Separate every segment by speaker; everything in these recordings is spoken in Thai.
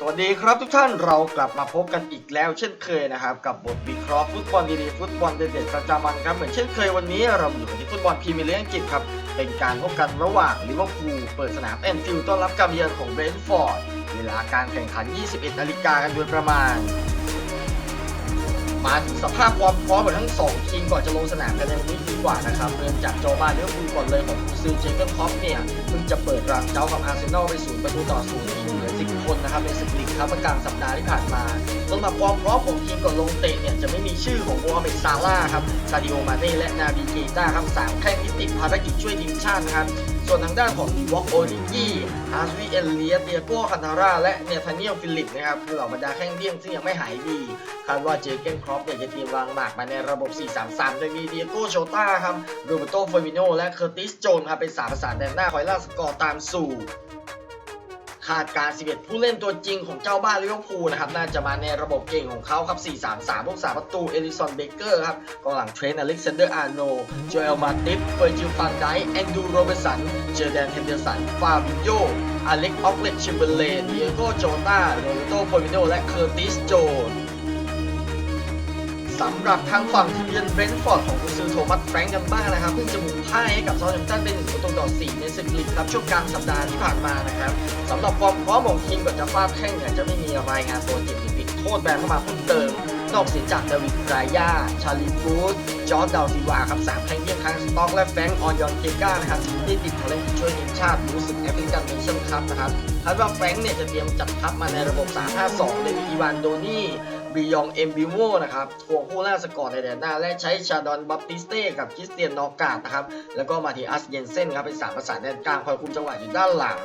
Speaker 1: สวัสดีครับทุกท่านเรากลับมาพบกันอีกแล้วเช่นเคยนะครับ กับบทวิเคราะห์ฟุตบอลดีๆฟุตบอลเด็ดๆประจำวันครับเหมือนเช่นเคยวันนี้เราอยู่กันที่ฟุตบอลพรีเมียร์ลีกอังกฤษครับ เป็นการพบกันระหว่างลิเวอร์พูลเปิดสนามแอนฟิลด์ต้อนรับการเยือนของเบรนท์ฟอร์ดเวลาการแข่งขัน 21 นาฬิกากันโดยประมาณ มาถึงสภาพความพร้อมของทั้งสองทีมก่อนจะลงสนามกันในวันนี้ดีกว่านะครับเริ่มจากโจมาลิเวอร์พูลก่อนเลยของกุซือเจเกนคล็อปเนี่ยเพิ่งจะเปิดรังเจ้ากับอาร์เซนอลไปศูนย์ประตูต่อศูนย์ที่เหลือ10คนนะครับในศึกลีกครับประกลางสัปดาห์ที่ผ่านมาสำหรับความพร้อมของทีมก่อนลงเตะเนี่ยจะไม่มีชื่อของโมฮัมเหม็ดซาร่าครับซาดิโอมาเน่และนาบีเกต้าครับสามแข้งที่ติดภารกิจช่วยทีมชาตินะครับ ส่วนทางด้านของวอกโอลิกี้อาร์สวีเอลเลียเตียโก้คันทาร่าและเนธาเนียลฟิลิปนะครับคือเหล่าบรรดาแข้งเบี้ยงซึ่งยังไม่หายดีคาดว่าเจเกนครอปเนี่ยจะเตรียมวางหมากมาในระบบ 4-3-3 โดยมีเดียโก้โชต้าครับโรเบโตเฟอร์มิโนและเคอร์ติสโจนครับเป็นสามประสานแดนหน้าคอยล่าสกอร์ตามสู่ คาดการ 11 ผู้เล่นตัวจริงของเจ้าบ้านลิเวอร์พูลนะครับน่าจะมาในระบบเก่งของเขาครับ 4-3-3พวกสามประตู เอลิสันเบเกอร์ครับกองหลังเทรนต์อเล็กซานเดอร์อาร์โนโจเอลมาติฟเฟอร์จิลฟันไดแอนดูโรเบสัน เจอแดนเฮนเดอร์สัน ฟาบิโยอเล็กออกเลตชิมเบเลนเดียโกโจตาโรเบโตโพมิโนและเคอร์ติสโจน สำหรับทางฝั่งทีมเยือนเบรนท์ฟอร์ดของกุนซือโทมัสแฟรงก์กันบ้างนะครับเพิ่งจะบุกพ่ายให้กับซาท์แฮมป์ตันเป็นหนึ่งประตูต่อ4ในศึกลีกครับช่วงกลางสัปดาห์ที่ผ่านมานะครับสำหรับความพร้อมของทีมก่อนจะฟาดแข้งเนี่ยจะไม่มีรายงานตัวเจ็บหรือติดโทษแบนเข้ามาเพิ่มเติม นอกเสียจากเดวิดรายาชาลีฟูดจอร์ดดาวซิวาครับสามแข้งเยี่ยมครั้งสต็อกและแฟรงก์ออนยอนเกก้านะครับที่ติดภารกิจช่วยทีมชาติรู้สึกแอฟริกันเนชั่นคัพนะครับคาดว่าแฟรงก์เนี่ยจะเตรียมจัดทัพมาในระบบ3-5-2โดยมีอีวานโดนี่ บิยองเอ็มบิโวนะครับทวงคู่ล่าสกอร์ในแดนหน้า และใช้ชาดอนบัปติสเต้กับคริสเตียนนอกาดนะครับ แล้วก็มาทีอัสเยนเซนครับเป็นสามประสานแดนกลางคอยคุมจังหวะอยู่ด้านหลัง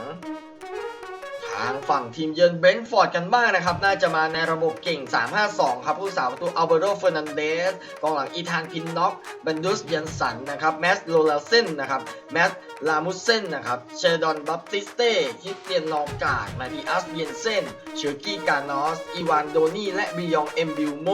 Speaker 1: างฝั่งทีมเยือนเบนท์ฟอร์ดกันบ้างนะครับ น่าจะมาในระบบเก่ง 3-5-2 ครับ ผู้สาวประตูอัลเบโรเฟอร์นันเดสกองหลังอีธานพินน็อกบันดุสเยนสันนะครับแมสโลลาเซนนะครับแมสลามุสเซนนะครับเชดอนบัปติสเต้คริสเตียนนองกาดมาทีอัสเยนเซนเชอร์กี้กานอสอีวานโดนี่และบิยองเอ็มบิลโม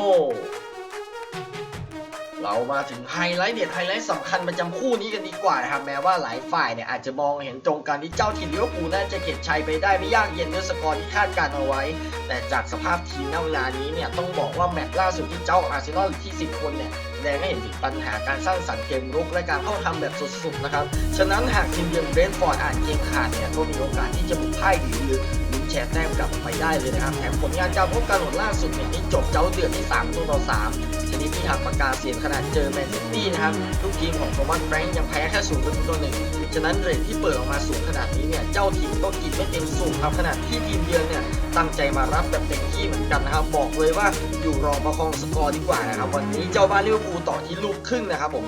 Speaker 1: เรามาถึงไฮไลท์เด็ดไฮไลท์สำคัญประจำคู่นี้กันดีกว่านะครับแม้ว่าหลายฝ่ายเนี่ยอาจจะมองเห็นตรงกันที่เจ้าถิ่นลิเวอร์พูลน่าจะเก็บชัยไปได้ไม่ยากเย็นด้วยสกอร์ที่คาดการเอาไว้ แต่จากสภาพทีมณเวลานี้เนี่ยต้องบอกว่าแมตช์ล่าสุดที่เจ้าอาร์เซนอลที่ 10 คนเนี่ยแสดงให้เห็นถึงปัญหาการสร้างสรรค์เกมรุกและการเข้าทำแบบสุดๆนะครับ ฉะนั้นหากทีมเยือนเบรนท์ฟอร์ดอาจเกมขาดเนี่ยก็มีโอกาสที่จะบุกพ่ายหรือ แชร์แต้มกลับไปได้เลยนะครับแถมผลงานการพบกันหนล่าสุดเนี่ยที่จบเจ้าเดือดที่3ตัวต่อ3ชนิดที่หักปากกาเสียงขนาดเจอแมนซิตี้นะครับลูกทีมของโทมัสแฟรงค์ยังแพ้แค่ศูนย์ประตูต่อหนึ่งฉะนั้นเรทที่เปิดออกมาสูงขนาดนี้เนี่ยเจ้าทีมก็กินไม่เต็มสูบครับขนาดที่ทีมเยือนเนี่ยตั้งใจมารับแบบเต็มที่เหมือนกันนะครับบอกเลยว่าอยู่รอประคองสกอร์ดีกว่านะครับวันนี้เจ้าบ้านลิเวอร์พูลต่อที่ลูกครึ่งนะครับผม